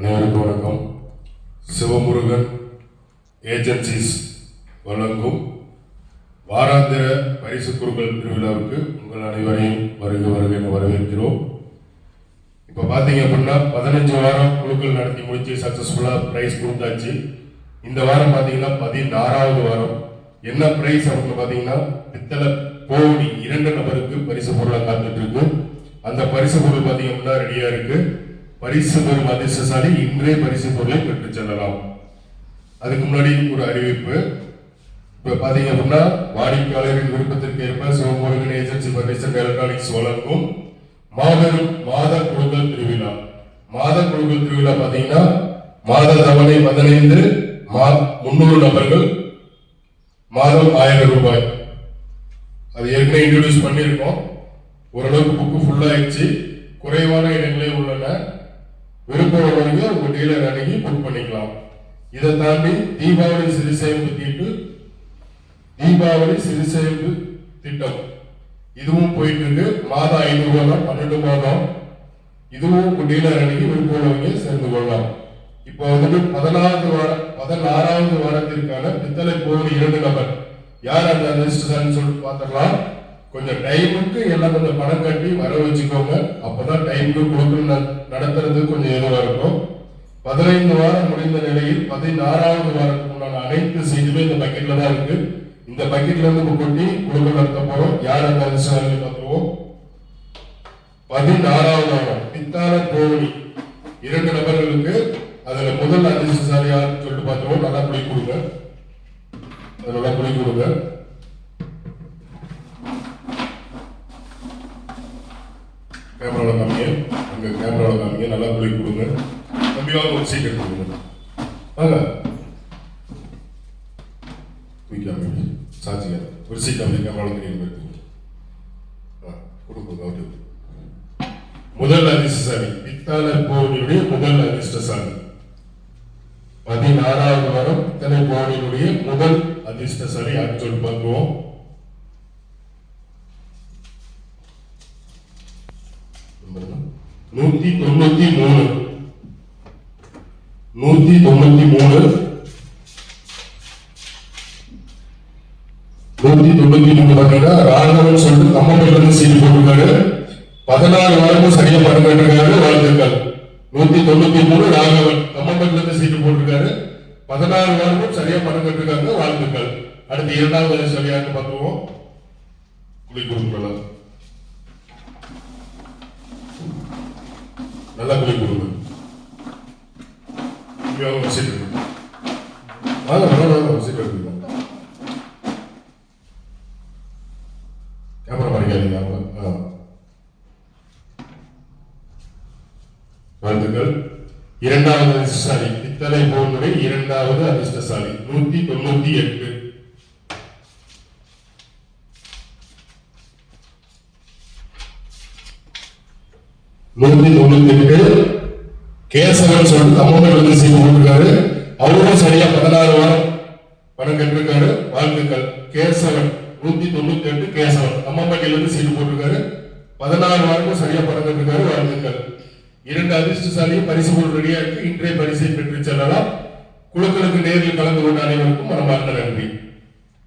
அனைவருக்கும் வணக்கம். சிவமுருகன் ஏஜென்சிஸ் வழங்கும் வாராந்திர பரிசு குழுக்கள் திருவிழாவுக்கு உங்கள் அனைவரையும் வருக வருக என வரவேற்கிறோம். இப்போ பார்த்தீங்க அப்படின்னா பதினஞ்சு வாரம் குழுக்கள் நடத்தி முடிச்சு சக்ஸஸ்ஃபுல்லாக ப்ரைஸ் கொடுத்தாச்சு. இந்த வாரம் பார்த்தீங்கன்னா பதினாறாவது வாரம். என்ன ப்ரைஸ் அப்படின்னு பார்த்தீங்கன்னா பித்தளை கோடி இரண்டு நபருக்கு பரிசு பொருளாக காத்துட்டு இருக்கு. அந்த பரிசு பொருள் பார்த்தீங்க அப்படின்னா ரெடியாக இருக்குது பரிசு பெறும் அதிர்ஷ்டசாலி இன்றே பரிசு பொருளை பெற்றுச் செல்லலாம். அதுக்கு முன்னாடி ஒரு அறிவிப்பு. இப்போ பார்த்தீங்க அப்படின்னா வாடிக்கையாளரின் விருப்பத்திற்கு ஏற்ப சிவமுருகன் ஏஜென்சி பர்னிச்சர் எலக்ட்ரானிக்ஸ் வழங்கும் மாபெரும் மாத குழுக்கள் திருவிழா. மாத குழுக்கள் திருவிழா பார்த்தீங்கன்னா மாத தவணை பதினைந்து மா முன்னூறு நபர்கள் மாதம் ஆயிரம் ரூபாய். அது ஏற்கனவே இன்ட்ரடியூஸ் பண்ணியிருக்கோம். ஓரளவுக்கு புக்கு ஃபுல்லாகிடுச்சு குறைவான இடங்களே உள்ளன. விருப்பம் உள்ளவங்க உங்க டீலர் அணுகி புக் பண்ணிக்கலாம். இதை தாண்டி தீபாவளி சிறுசேமிப்பு தீட்டு தீபாவளி சிறுசேமிப்பு திட்டம். இதுவும் போயிட்டு இருக்கு மாதம் ஐந்து ரூபாய் பன்னெண்டு மாதம். இதுவும் உங்க டீலர் அணுகி விருப்பவங்க சேர்ந்து கொள்ளலாம். இப்போ வந்துட்டு பதினாறாவது வார பதினாறாவது வாரத்திற்கான பித்தளை போர் இரண்டு நபர். யார் அந்த அதிர்ஷ்டசாலின்னு சொல்லிட்டு பார்த்துக்கலாம் கொஞ்சம் டைமுக்கு எல்லாம் கொஞ்சம் பணம் கட்டி வர வச்சுக்கோங்க. அப்பதான் டைமுக்கு கொடுக்கணும். நடத்துறது கொஞ்சம் எதுவாக இருக்கும். பதினைந்து வாரம் முடிந்த நிலையில் பதினாறாவது வாரத்துக்கு உண்டான அனைத்து செய்தியுமே இந்த பக்கெட்ல தான் இருக்கு. இந்த பக்கெட்ல இருந்து இப்ப கொட்டி குடும்பம் நடத்த போறோம். யார் அந்த அதிர்ஷ்டசாலி பார்த்துருவோம்? பதினாறாவது வாரம் பித்தான கோவணி இரண்டு நபர்களுக்கு அதுல முதல் அதிர்ஷ்டசாலி யாருன்னு சொல்லிட்டு பார்த்துருவோம். நல்லா குளி கொடுங்க. நல்லா குளி கொடுங்க. கேமராவில் காமிங்க. அங்கே கேமராவில் காமிங்க. நல்லா குளி கொடுங்க. தம்பியாக ஒரு சீட் கொடுங்க. வாங்க. தூக்கி சாட்சிங்க ஒரு சீட் அப்படி கேமராவில் தெரியும் ஆ கொடுங்க அவருக்கு முதல் அதிர்ஷ்டசாமி பித்தாள போவனுடைய முதல் அதிர்ஷ்டசாமி பதினாறாவது வாரம் பித்தளை போவனுடைய முதல் அதிர்ஷ்டசாலி யாருன்னு சொல்லி பார்க்குவோம் நூத்தி தொண்ணூத்தி மூணு. நூத்தி தொண்ணூத்தி மூணு. நூத்தி தொண்ணூத்தி மூணு பாத்தீங்கன்னா ராகவன் சொல்லிட்டு கம்மப்பட்டு சீட்டு போட்டிருக்காரு. பதினாறு வாரமும் சரியா படுக்கிட்டு வாழ்த்துக்கள். நூத்தி தொண்ணூத்தி மூணு ராகவன் கம்மப்பட்டு இருந்து சீட்டு போட்டிருக்காரு. பதினாறு வாரமும் சரியா படுக்கிட்டு இருக்காங்க வாழ்த்துக்கள். அடுத்து இரண்டாவது சரியாக பார்த்துருவோம்? நல்லா கொடுங்க. அவங்க கேமரா மறைக்காதீங்க அவங்க வாழ்த்துக்கள். இரண்டாவது அதிர்ஷ்டசாலி. பித்தளை போன்முறை இரண்டாவது அதிர்ஷ்டசாலி. நூத்தி தொண்ணூத்தி எட்டு. நூத்தி தொண்ணூத்தி எட்டு கேசவன் சொல்லிட்டு தமிழ்நாடு வந்து சீட்டு போட்டிருக்காரு. அவரும் சரியா பதினாறு வாரம் பணம் கட்டிருக்காரு. வாழ்த்துக்கள். கேசவன் நூத்தி தொண்ணூத்தி எட்டு கேசவன். அம்மம்பட்டியில இருந்து சீட்டு போட்டிருக்காரு. பதினாறு வாரமும் சரியா பணம் கட்டிருக்காரு. வாழ்த்துக்கள். இரண்டு அதிர்ஷ்டசாலியும் பரிசு பொருள் ரெடியா இருக்கு. இன்றைய பரிசை பெற்று செல்லலாம். குழுக்களுக்கு நேரில் கலந்து கொண்ட அனைவருக்கும் மனமார்ந்த நன்றி.